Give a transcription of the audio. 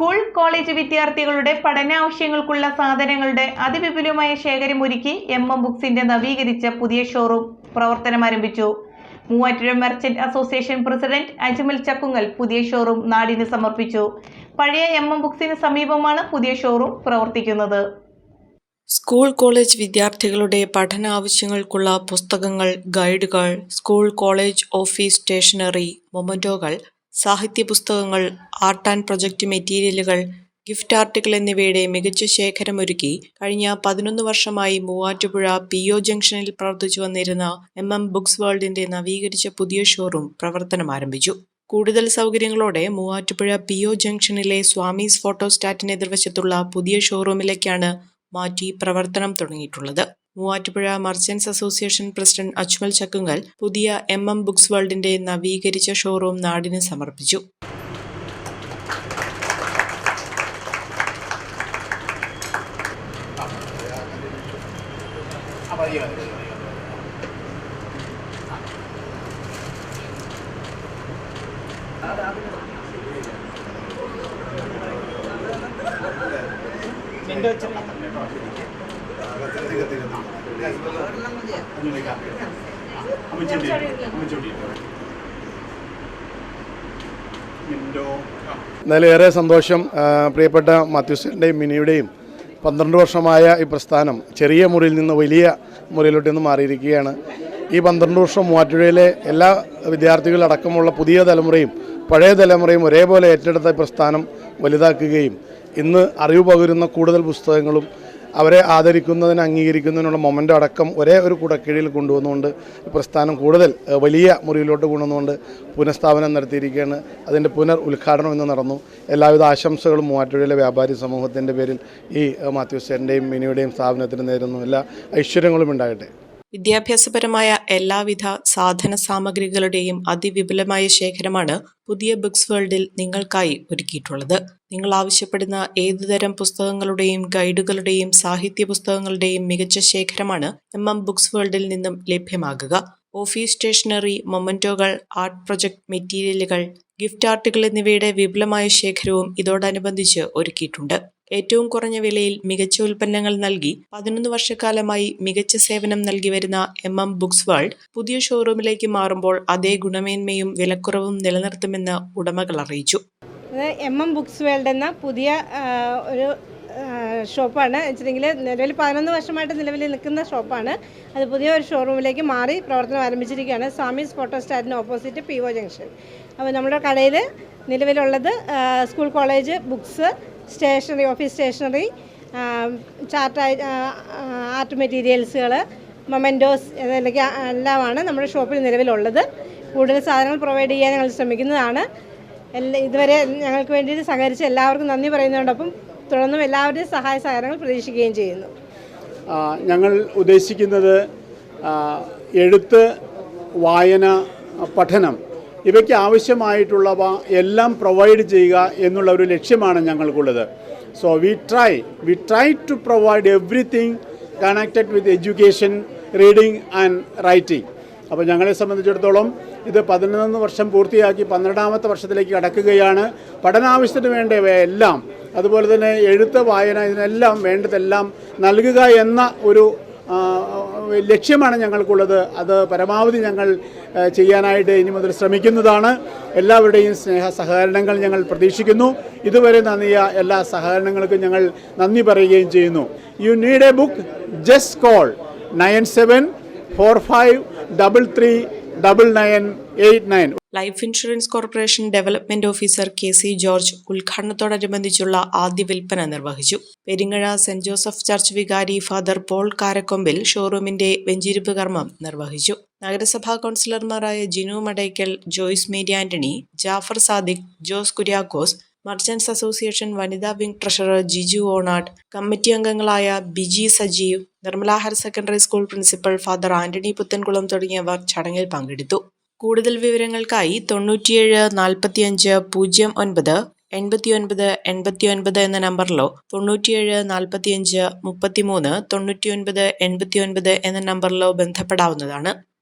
School college വിദ്യാർത്ഥികളുടെ പഠനാവശ്യങ്ങൾക്കുള്ള സാധനങ്ങളുടെ അതിവിപുലമായ ശേഖരമൊരുക്കി M M ബുക്സിന്റെ നവീകരിച്ച പുതിയ ഷോറൂം പ്രവർത്തനം ആരംഭിച്ചു. Muvattupuzha merchant association president Ajmal Chakkungal പുതിയ ഷോറൂം നാടിന് സമർപ്പിച്ചു. പഴയ എം എം ബുക്സിന് സമീപമാണ് പുതിയ ഷോറൂം പ്രവർത്തിക്കുന്നത്. സ്കൂൾ കോളേജ് വിദ്യാർത്ഥികളുടെ പഠന ആവശ്യങ്ങൾക്കുള്ള പുസ്തകങ്ങൾ ഗൈഡുകൾ സ്കൂൾ കോളേജ് ഓഫീസ് സ്റ്റേഷനറി മൊമന്റോകൾ സാഹിത്യ പുസ്തകങ്ങൾ ആർട്ട് ആൻഡ് പ്രൊജക്റ്റ് മെറ്റീരിയലുകൾ ഗിഫ്റ്റ് ആർട്ടുകൾ എന്നിവയുടെ മികച്ച ശേഖരമൊരുക്കി കഴിഞ്ഞ പതിനൊന്ന് വർഷമായി മൂവാറ്റുപുഴ പി ഒ ജംഗ്ഷനിൽ പ്രവർത്തിച്ചു വന്നിരുന്ന എം എം ബുക്സ് വേൾഡിന്റെ നവീകരിച്ച പുതിയ ഷോറൂം പ്രവർത്തനം ആരംഭിച്ചു കൂടുതൽ സൗകര്യങ്ങളോടെ മൂവാറ്റുപുഴ പി ഒ ജംഗ്ഷനിലെ സ്വാമീസ് ഫോട്ടോസ്റ്റാറ്റിന് എതിർവശത്തുള്ള പുതിയ ഷോറൂമിലേക്കാണ് മാറ്റി പ്രവർത്തനം തുടങ്ങിയിട്ടുള്ളത്. Muvattupuzha merchants association president Ajmal Chakkungal പുതിയ എം എം ബുക്സ് വേൾഡിന്റെ നവീകരിച്ച ഷോറൂം നാടിന് സമർപ്പിച്ചു. എന്നാലും ഏറെ സന്തോഷം പ്രിയപ്പെട്ട മാത്യുസിന്റെയും മിനിയുടെയും പന്ത്രണ്ട് വർഷമായ ഈ പ്രസ്ഥാനം ചെറിയ മുറിയിൽ നിന്ന് വലിയ മുറിയിലോട്ട് നിന്ന് മാറിയിരിക്കുകയാണ്. ഈ പന്ത്രണ്ട് വർഷം മൂവാറ്റുപുഴയിലെ എല്ലാ വിദ്യാർത്ഥികളടക്കമുള്ള പുതിയ തലമുറയും പഴയ തലമുറയും ഒരേപോലെ ഏറ്റെടുത്ത പ്രസ്ഥാനം വലുതാക്കുകയും ഇന്ന് അറിവ് പകരുന്ന കൂടുതൽ പുസ്തകങ്ങളും അവരെ ആദരിക്കുന്നതിന് അംഗീകരിക്കുന്നതിനുള്ള മൊമെന്റ് അടക്കം ഒരേ ഒരു കുടക്കീഴിൽ കൊണ്ടുവന്നുകൊണ്ട് പ്രസ്ഥാനം കൂടുതൽ വലിയ മുറിയിലോട്ട് കൊണ്ടുവന്നുകൊണ്ട് പുനഃസ്ഥാപനം നടത്തിയിരിക്കുകയാണ്. അതിന്റെ പുനർ ഉദ്ഘാടനം ഇന്ന് നടന്നു. എല്ലാവിധ ആശംസകളും മൂവാറ്റുപുഴയിലെ വ്യാപാരി സമൂഹത്തിന്റെ പേരിൽ ഈ മാത്യു സേന്റെയും മിനിയുടെയും സ്ഥാപനത്തിന് നേരുന്നു എല്ലാ ഐശ്വര്യങ്ങളും ഉണ്ടാകട്ടെ. വിദ്യാഭ്യാസപരമായ എല്ലാവിധ സാധന സാമഗ്രികളുടെയും അതിവിപുലമായ ശേഖരമാണ് പുതിയ ബുക്സ് വേൾഡിൽ നിങ്ങൾക്കായി ഒരുക്കിയിട്ടുള്ളത്. നിങ്ങൾ ആവശ്യപ്പെടുന്ന ഏതുതരം പുസ്തകങ്ങളുടെയും ഗൈഡുകളുടെയും സാഹിത്യ പുസ്തകങ്ങളുടെയും മികച്ച ശേഖരമാണ് എം എം ബുക്സ് വേൾഡിൽ നിന്നും ലഭ്യമാകുക. ഓഫീസ് സ്റ്റേഷനറി മൊമെന്റോകൾ ആർട്ട് പ്രൊജക്ട് മെറ്റീരിയലുകൾ ഗിഫ്റ്റ് ആർട്ടുകൾ എന്നിവയുടെ വിപുലമായ ശേഖരവും ഇതോടനുബന്ധിച്ച് ഒരുക്കിയിട്ടുണ്ട്. ഏറ്റവും കുറഞ്ഞ വിലയിൽ മികച്ച ഉൽപ്പന്നങ്ങൾ നൽകി പതിനൊന്ന് വർഷക്കാലമായി മികച്ച സേവനം നൽകി വരുന്ന എം എം ബുക്സ് വേൾഡ് പുതിയ ഷോറൂമിലേക്ക് മാറുമ്പോൾ അതേ ഗുണമേന്മയും വിലക്കുറവും നിലനിർത്തുമെന്ന് ഉടമകൾ അറിയിച്ചു. എം എം ബുക്സ് വേൾഡ് എന്ന പുതിയ ഒരു ഷോപ്പാണ്. വെച്ചിട്ടുണ്ടെങ്കിൽ നിലവിൽ പതിനൊന്ന് വർഷമായിട്ട് നിലവിൽ നിൽക്കുന്ന ഷോപ്പാണ്. അത് പുതിയ ഒരു ഷോറൂമിലേക്ക് മാറി പ്രവർത്തനം ആരംഭിച്ചിരിക്കുകയാണ്. സ്വാമീസ് ഫോട്ടോസ്റ്റാറ്റിന് ഓപ്പോസിറ്റ് പി ഒ ജംഗ്ഷൻ അപ്പോൾ നമ്മുടെ കടയിൽ നിലവിലുള്ളത് school college books stationery office stationery chart art മെറ്റീരിയൽസുകൾ mementos അതല്ലെങ്കിൽ എല്ലാമാണ് നമ്മുടെ ഷോപ്പിൽ നിലവിലുള്ളത്. കൂടുതൽ സാധനങ്ങൾ പ്രൊവൈഡ് ചെയ്യാൻ ഞങ്ങൾ ശ്രമിക്കുന്നതാണ്. എല്ലാ ഇതുവരെ ഞങ്ങൾക്ക് വേണ്ടിയിട്ട് സഹകരിച്ച എല്ലാവർക്കും നന്ദി പറയുന്നതോടൊപ്പം തുടർന്നും എല്ലാവരുടെയും സഹായ സഹകരണങ്ങൾ പ്രതീക്ഷിക്കുകയും ചെയ്യുന്നു. ഞങ്ങൾ ഉദ്ദേശിക്കുന്നത് എഴുത്ത് വായന പഠനം ഇവയ്ക്ക് ആവശ്യമായിട്ടുള്ളവ എല്ലാം പ്രൊവൈഡ് ചെയ്യുക എന്നുള്ള ഒരു ലക്ഷ്യമാണ് ഞങ്ങൾക്കുള്ളത്. So we try we try to provide everything connected with education reading and writing അപ്പോൾ ഞങ്ങളെ സംബന്ധിച്ചിടത്തോളം ഇത് പതിനൊന്ന് വർഷം പൂർത്തിയാക്കി പന്ത്രണ്ടാമത്തെ വർഷത്തിലേക്ക് കടക്കുകയാണ്. പഠനാവശ്യത്തിന് വേണ്ടവയെല്ലാം അതുപോലെ തന്നെ എഴുത്ത് വായന ഇതിനെല്ലാം വേണ്ടതെല്ലാം നൽകുക എന്ന ഒരു ലക്ഷ്യമാണ് ഞങ്ങൾക്കുള്ളത്. അത് പരമാവധി ഞങ്ങൾ ചെയ്യാനായിട്ട് ഇനി മുതൽ ശ്രമിക്കുന്നതാണ്. എല്ലാവരുടെയും സ്നേഹ സഹകരണങ്ങൾ ഞങ്ങൾ പ്രതീക്ഷിക്കുന്നു. ഇതുവരെ നന്ദിയ എല്ലാ സഹകരണങ്ങൾക്കും ഞങ്ങൾ നന്ദി പറയുകയും ചെയ്യുന്നു. You need a book just call nine seven four five double three double nine eight nine life insurance corporation development officer K C George ഉദ്ഘാടനത്തോടനുബന്ധിച്ചുള്ള ആദ്യ വിൽപ്പന നിർവഹിച്ചു. പെരിങ്ങഴ സെന്റ് ജോസഫ് ചർച്ച് വികാരി ഫാദർ പോൾ കാരക്കൊമ്പിൽ ഷോറൂമിന്റെ വെഞ്ചിരിപ്പ് കർമ്മം നിർവഹിച്ചു. നഗരസഭാ കൗൺസിലർമാരായ Jinu Madackal Joyce Mary Antony Jafar Sadiq Jose Kuriakose merchants association വനിതാ wing treasurer Jiju Onattu committee അംഗങ്ങളായ Biji Sajeev Nirmala higher secondary school principal father Antony Puthenkulam തുടങ്ങിയവർ ചടങ്ങിൽ പങ്കെടുത്തു. കൂടുതൽ വിവരങ്ങൾക്കായി തൊണ്ണൂറ്റിയേഴ് നാൽപ്പത്തിയഞ്ച് പൂജ്യം ഒൻപത് എൺപത്തിയൊൻപത് എൺപത്തിയൊൻപത് എന്ന നമ്പറിലോ തൊണ്ണൂറ്റിയേഴ് നാൽപ്പത്തിയഞ്ച് മുപ്പത്തിമൂന്ന് തൊണ്ണൂറ്റിയൊൻപത് എൺപത്തിയൊൻപത് എന്ന നമ്പറിലോ ബന്ധപ്പെടാവുന്നതാണ്.